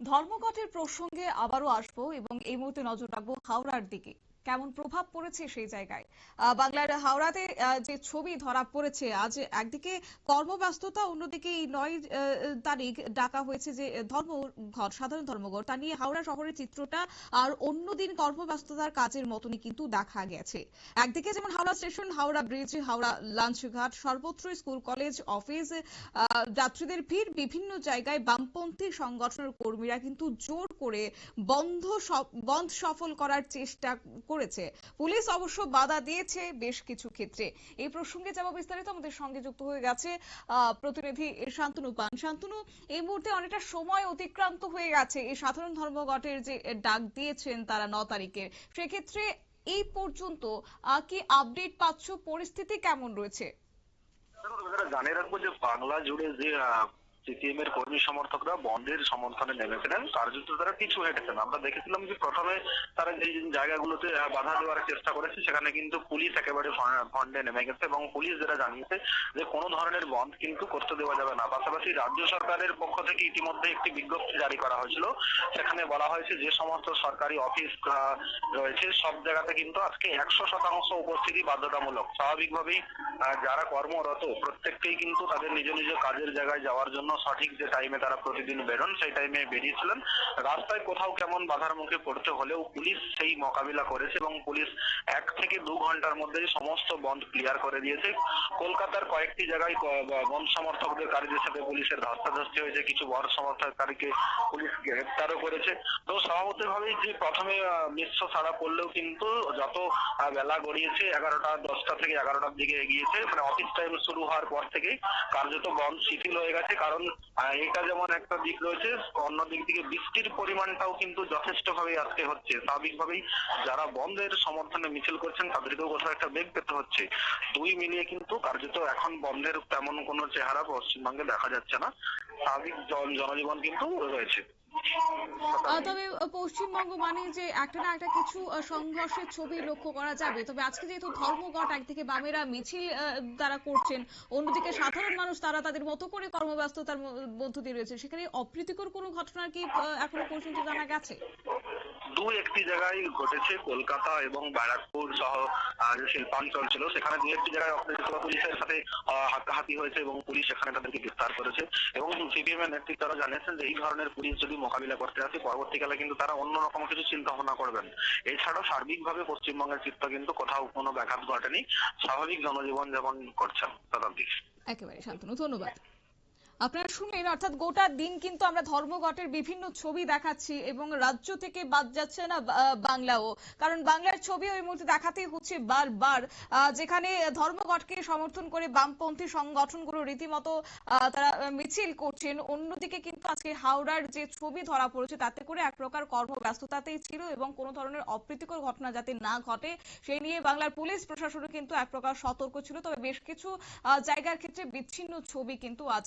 ধর্মঘটের প্রসঙ্গে আবারও আসব এবং এই মুহূর্তে নজর রাখব হাওড়ার দিকে। কেমন প্রভাব পড়েছে সেই জায়গায়? বাংলার হাওড়াতে যে ছবি ধরা পড়েছে, আজ একদিকে কর্মব্যস্ততা, অন্যদিকে নয় তারিখ ডাকা হয়েছে যে ধর্মঘট, সাধারণ ধর্মঘট। তা নিয়ে হাওড়া শহরের চিত্রটা আর অন্যদিন কর্মব্যস্ততার কাজের মতনই কিন্তু দেখা গেছে। একদিকে যেমন হাওড়া স্টেশন, হাওড়া ব্রিজ, হাওড়া লাঞ্চঘাট, সর্বত্র স্কুল, কলেজ, অফিস যাত্রীদের ভিড়, বিভিন্ন জায়গায় বামপন্থী সংগঠনের কর্মীরা কিন্তু জোর করে বন্ধ বন্ধ সফল করার চেষ্টা করেছে। পুলিশ অবশ্য বাধা দিয়েছে বেশ কিছু ক্ষেত্রে। এই প্রসঙ্গে যাব বিস্তারিত। আমাদের সঙ্গে যুক্ত হয়ে গেছে প্রতিনিধি শান্তনু পান। শান্তনু, এই মুহূর্তে অনেকটা সময় অতিক্রান্ত হয়ে গেছে। এই সাধারণ ধর্মঘটের যে ডাক দিয়েছেন তারা ন তারিখের সেক্ষেত্রে এই পর্যন্ত কি আপডেট পাচ্ছ? পরিস্থিতি কেমন রয়েছে? জানিয়ে রাখব যে বাংলা জুড়ে যে সিপিএম এর কর্মী সমর্থকরা বন্ধের সমর্থনে নেমেছিলেন। কার্যত তারা পিছু হেঁটেছেন। আমরা দেখেছিলাম যে প্রথমে তারা যে জায়গাগুলোতে বাধা দেওয়ার চেষ্টা করেছে, সেখানে কিন্তু পুলিশ একেবারে ফন্ডে নেমে গেছে এবং পুলিশ যেটা জানিয়েছে যে কোনো ধরনের বন্ধ কিন্তু করতে দেওয়া যাবে না। পাশাপাশি রাজ্য সরকারের পক্ষ থেকে ইতিমধ্যে একটি বিজ্ঞপ্তি জারি করা হয়েছিল। সেখানে বলা হয়েছে যে সমস্ত সরকারি অফিস রয়েছে, সব জায়গাতে কিন্তু আজকে একশো শতাংশ উপস্থিতি বাধ্যতামূলক। স্বাভাবিকভাবেই যারা কর্মরত, প্রত্যেককেই কিন্তু তাদের নিজ নিজ কাজের জায়গায় যাওয়ার জন্য সঠিক যে টাইমে তারা প্রতিদিন বেরোন, সেই টাইমে বেরিয়েছিলেন। রাস্তায় কোথাও কেমন বাধার মুখে পড়তে হলেও পুলিশ সেই মোকাবিলা করেছে এবং পুলিশ এক থেকে দু ঘণ্টার মধ্যেই সমস্ত বন্ধ ক্লিয়ার করে দিয়েছে। কলকাতার কয়েকটি জায়গায় বন্ধ সমর্থকদের কারীদের সাথে পুলিশের ধস্তাধস্তি হয়েছে। কিছু বড় সমর্থককারীকে পুলিশ গ্রেপ্তারও করেছে। তো স্বভাবতভাবেই যে প্রথমে মিশ্র ছাড়া পড়লেও কিন্তু যত বেলা গড়িয়েছে, এগারোটা, দশটা থেকে এগারোটার দিকে এগিয়েছে। মানে অফিস টাইম শুরু হওয়ার পর থেকেই কার্যত বন্ধ শিথিল হয়ে গেছে। কারণ এটা যেমন একটা দিক রয়েছে, অন্য দিক থেকে বৃষ্টির পরিমাণটাও কিন্তু যথেষ্ট ভাবে আজকে হচ্ছে। স্বাভাবিকভাবেই যারা বন্ধের সমর্থনে মিছিল করছেন, তাদেরকেও কোথাও একটা বেগ পেতে হচ্ছে। দুই মিলিয়ে কিন্তু কার্যত এখন বন্ধের তেমন কোনো চেহারা পশ্চিমবঙ্গে দেখা যাচ্ছে না। স্বাভাবিক জন জনজীবন কিন্তু রয়েছে। তবে পশ্চিমবঙ্গ মানে যে একটা না একটা কিছু সংঘর্ষের ছবি লক্ষ্য করা যাবে। তবে আজকে যেহেতু ধর্মঘট, একদিকে বামেরা মিছিল তারা করছেন, অন্যদিকে সাধারণ মানুষ, তারা তাদের মতো করে কর্মব্যস্ততার মধ্যে দিয়ে রয়েছে। সেখানে অপ্রীতিকর কোনো ঘটনা কি এখনও পর্যন্ত জানা গেছে? দু একটি জায়গায় ঘটেছে, কলকাতা এবং ব্যারাকপুর সহ যে শিল্পাঞ্চল ছিল, সেখানে দু একটি জায়গায় অপ্রীতিকর পুলিশের সাথে হাতাহাতি হয়েছে এবং পুলিশ সেখানে তাদেরকে গ্রেফতার করেছে। এবং সিপিএম এর নেতৃত্বরা জানিয়েছেন যে, এই ধরনের পুলিশ যদি মোকাবিলা করতে আসে, পরবর্তীকালে কিন্তু তারা অন্যরকম কিছু চিন্তা ভাবনা করবেন। এছাড়াও সার্বিকভাবে পশ্চিমবঙ্গের চিত্র কিন্তু কোথাও কোনো ব্যাঘাত ঘটেনি। স্বাভাবিক জনজীবন যেমন করছেন শতাব্দী একেবারে শান্তনু, ধন্যবাদ। আপনারা শুনলেন, অর্থাৎ গোটা দিন কিন্তু আমরা ধর্মঘটের বিভিন্ন ছবি দেখাচ্ছি এবং রাজ্য থেকে বাদ যাচ্ছে না বাংলাও। কারণ বাংলার ছবি ওই মুহূর্তে দেখাতেই হচ্ছে বারবার। যেখানে ধর্মঘটকে সমর্থন করে বামপন্থী সংগঠনগুলো রীতিমতো তারা মিছিল করছেন। অন্যদিকে কিন্তু আজকে হাওড়ার যে ছবি ধরা পড়েছে, তাতে করে এক প্রকার কর্মব্যস্ততাতেই ছিল এবং কোনো ধরনের অপ্রীতিকর ঘটনা যাতে না ঘটে সেই নিয়ে বাংলার পুলিশ প্রশাসনও কিন্তু এক প্রকার সতর্ক ছিল। তবে বেশ কিছু জায়গার ক্ষেত্রে বিচ্ছিন্ন ছবি কিন্তু আজ